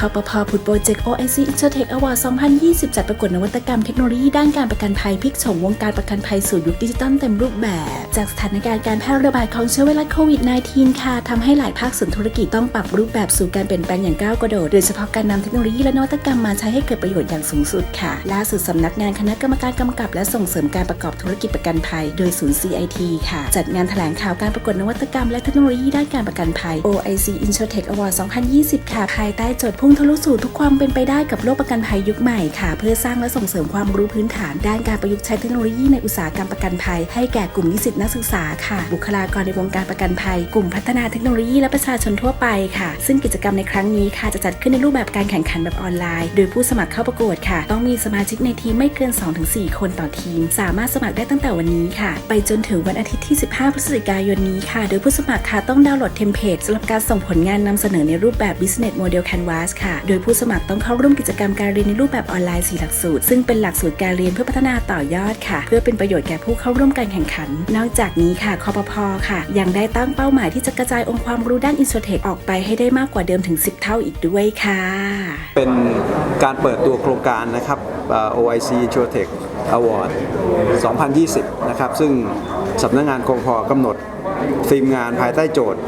คปพผุดโปรเจกต์ OIC Intertech Award 2020 จัดประกวดนวัตกรรมเทคโนโลยีด้านการประกันภัยพลิกโฉมวงการประกันภัยสู่ยุคดิจิทัลเต็มรูปแบบ จากสถานการณ์การแพร่ระบาดของเชื้อไวรัสโควิด -19 ค่ะทำให้หลายภาคส่วนธุรกิจต้องปรับรูปแบบสู่การเปลี่ยนแปลงอย่างก้าวกระโดด โดยเฉพาะการนำเทคโนโลยีและนวัตกรรมมาใช้ให้เกิดประโยชน์อย่างสูงสุดค่ะ ล่าสุดสำนักงานคณะกรรมการกำกับ และส่งเสริมการประกอบธุรกิจประกันภัย โดยศูนย์ CIT ค่ะ จัดงานแถลงข่าวการประกวดนวัตกรรมและเทคโนโลยีด้านการประกันภัย OIC Intertech Award 2020 ค่ะภายใต้โจทย์พุ่งทะลุสู่ทุกความเป็นไปได้กับโลกประกันภัยยุคใหม่ค่ะ เพื่อสร้างและส่งเสริมความรู้พื้นฐาน ด้านการประยุกต์ใช้เทคโนโลยีในอุตสาหกรรมประกันภัย ให้แก่กลุ่มนิสิตนักศึกษาค่ะ บุคลากรในวงการประกันภัย กลุ่มพัฒนาเทคโนโลยีและประชาชนทั่วไปค่ะ ซึ่งกิจกรรมในครั้งนี้ค่ะจะจัดขึ้นในรูปแบบการแข่งขันแบบออนไลน์ โดยผู้สมัครเข้าประกวดค่ะ ต้องมีสมาชิกในทีมไม่เกิน 2-4 คนต่อทีม สามารถสมัครได้ตั้งแต่วันนี้ค่ะ ไปจนถึงวันอาทิตย์ที่ 15 พฤศจิกายนนี้ค่ะ โดยผู้สมัครค่ะต้องดาวน์โหลดเทมเพลตสำหรับการส่งผลงานนำเสนอในรูปแบบ Business Model Canvas ค่ะ โดยผู้สมัครต้องเข้าร่วมกิจกรรมการเรียนในรูปแบบออนไลน์ 4 หลักสูตร ซึ่งเป็นหลักสูตรการเรียนเพื่อพัฒนาต่อยอดค่ะ เพื่อเป็นประโยชน์แก่ผู้เข้าร่วมการแข่งขัน นอกจากนี้ค่ะคอปพค่ะ ยังได้ตั้งเป้าหมายที่จะกระจายองค์ความรู้ด้านอินโ r เทคออกไปให้ได้มากกว่าเดิมถึง 10 เท่าอีกด้วยค่ะ เป็นการเปิดตัวโครงการนะครับ OIC Insurtech Award 2020 นะครับ ซึ่งสำนักงงานกองพอกำหนดธีมงานภายใต้โจทย์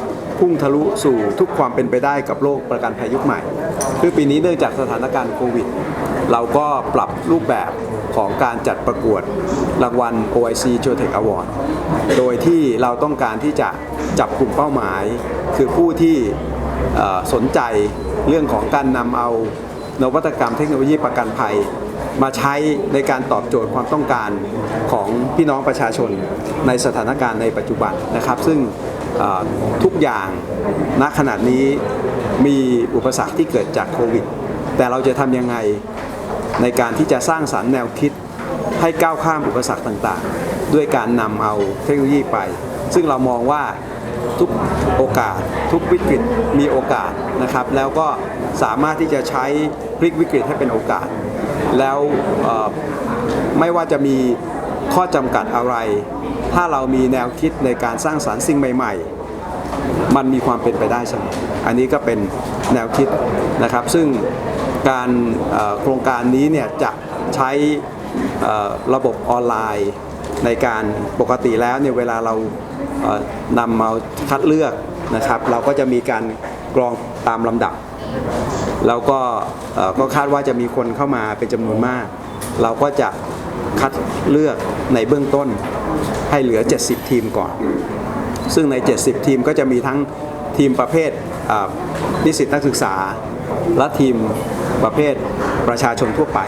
พุ่งทะลุสู่ทุกความเป็นไปได้กับโลกประกันภัยยุคใหม่ คือปีนี้เนื่องจากสถานการณ์โควิด เราก็ปรับรูปแบบของการจัดประกวดรางวัล OIC Insurtech Award โดยที่เราต้องการที่จะจับกลุ่มเป้าหมาย คือผู้ที่สนใจเรื่องของการนำเอานวัตกรรมเทคโนโลยีประกันภัย มาใช้ในการตอบโจทย์ความต้องการของพี่น้องประชาชนในสถานการณ์ในปัจจุบันนะครับ ซึ่ง ทุกอย่างณขณะนี้มีอุปสรรคที่เกิดจากโควิด แต่เราจะทำยังไงในการที่จะสร้างสารรค์แนวคิด ให้ก้าวข้ามอุปสรรคต่างๆ ด้วยการนำเอาเทคโนโลยีไป ซึ่งเรามองว่าทุกโอกาส ทุกวิกฤตมีโอกาสนะครับ แล้วก็สามารถที่จะใช้พลิกวิกฤตให้เป็นโอกาส แล้วไม่ว่าจะมี ข้อจำกัดอะไร ถ้าเรามีแนวคิดในการสร้างสารรค์สิ่งใหม่ ๆ มันมีความเป็นไปได้เสมออันนี้ก็เป็นแนวคิดนะครับ ซึ่งการโครงการนี้เนี่ยจะใช้ระบบออนไลน์ในการปกติแล้วเนี่ยเวลาเรานำมาคัดเลือกนะครับ เราก็จะมีการกรองตามลำดับ แล้วก็เอ่อก็คาดว่าจะมีคนเข้ามาเป็นจำนวนมาก เราก็จะ คัดเลือกในเบื้องต้นให้เหลือ 70 ทีมก่อน ซึ่งใน 70 ทีมก็จะมีทั้งทีมประเภทนิสิตนักศึกษา และทีมประเภทประชาชนทั่วไป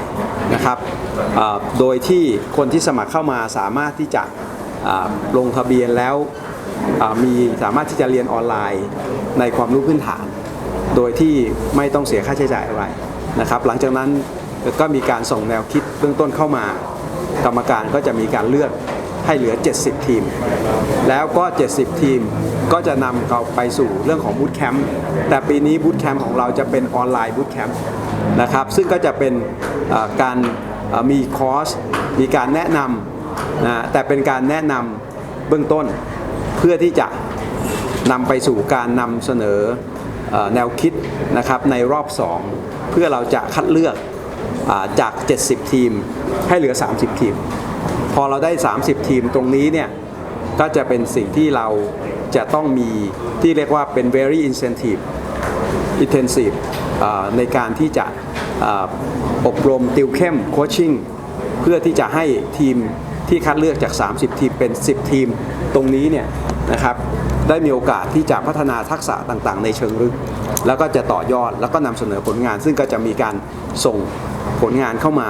นะครับ โดยที่คนที่สมัครเข้ามาสามารถที่จะลงทะเบียนแล้วมีสามารถที่จะเรียนออนไลน์ในความรู้พื้นฐาน โดยที่ไม่ต้องเสียค่าใช้จ่ายอะไรนะครับ หลังจากนั้นก็มีการส่งแนวคิดเบื้องต้นเข้ามา กรรมการก็จะมีการเลือกให้เหลือ 70 ทีม แล้วก็ 70 ทีมก็จะนำเราไปสู่เรื่องของบูตแคมป์แต่ปีนี้บูตแคมป์ของเราจะเป็นออนไลน์บูตแคมป์นะครับซึ่งก็จะเป็นการมีคอร์สมีการแนะนำนะแต่เป็นการแนะนำเบื้องต้นเพื่อที่จะนำไปสู่การนำเสนอแนวคิดนะครับในรอบ 2 เพื่อเราจะคัดเลือก จาก 70 ทีมให้เหลือ 30 ทีม พอเราได้ 30 ทีมตรงนี้เนี่ยก็จะเป็นสิ่งที่เราจะต้องมีที่เรียกว่าเป็น very incentive intensive ในการที่จะอาอบรมติวเข้มโคชชิ่งเพื่อที่จะให้ทีมที่คัดเลือกจาก 30 ทีมเป็น 10 ทีมตรงนี้เนี่ยนะครับได้มีโอกาสที่จะพัฒนาทักษะต่างๆ ในเชิงลึก แล้วก็จะต่อยอดแล้วก็นำเสนอผลงาน ซึ่งก็จะมีการส่ง ผลงานเข้ามา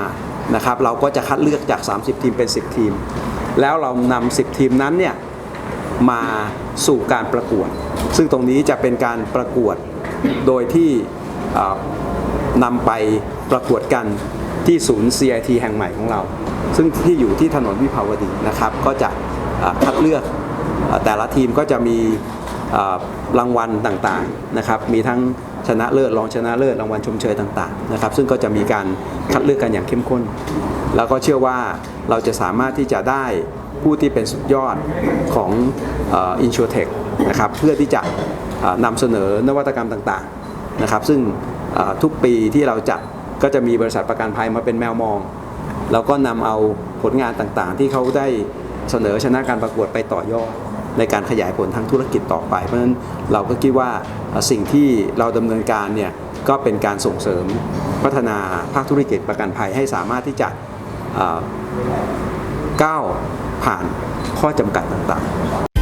นะครับเราก็จะคัดเลือกจาก 30 ทีมเป็น 10 ทีม แล้วเรานำ10 ทีมนั้นเนี่ยมาสู่การประกวด ซึ่งตรงนี้จะเป็นการประกวดโดยที่เอ่อนำไปประกวดกันที่ศูนย์ CIT แห่งใหม่ของเรา ซึ่งที่อยู่ที่ถนนวิภาวดีนะครับ ก็จะเอ่อคัดเลือกเอ่อแต่ละทีมก็จะมีเอ่อรางวัลต่างๆนะครับ มีทั้ง ชนะเลิศรองชนะเลิศรางวัลชมเชยต่างๆนะครับซึ่งก็จะมีการคัดเลือกกันอย่างเข้มข้น แล้วก็เชื่อว่าเราจะสามารถที่จะได้ผู้ที่เป็นสุดยอดของอินชัวเทคนะครับเพื่อที่จะนำเสนอนวัตกรรมต่างๆนะครับซึ่งทุกปีที่เราจัดก็จะมีบริษัทประกันภัยมาเป็นแมวมอง แล้วก็นำเอาผลงานต่างๆ ที่เขาได้เสนอชนะการประกวดไปต่อยอด ในการขยายผลทางธุรกิจต่อไป เพราะฉะนั้นเราก็คิดว่าสิ่งที่เราดำเนินการเนี่ยก็เป็นการส่งเสริมพัฒนาภาคธุรกิจประกันภัยให้สามารถที่จะก้าวผ่านข้อจำกัดต่างๆ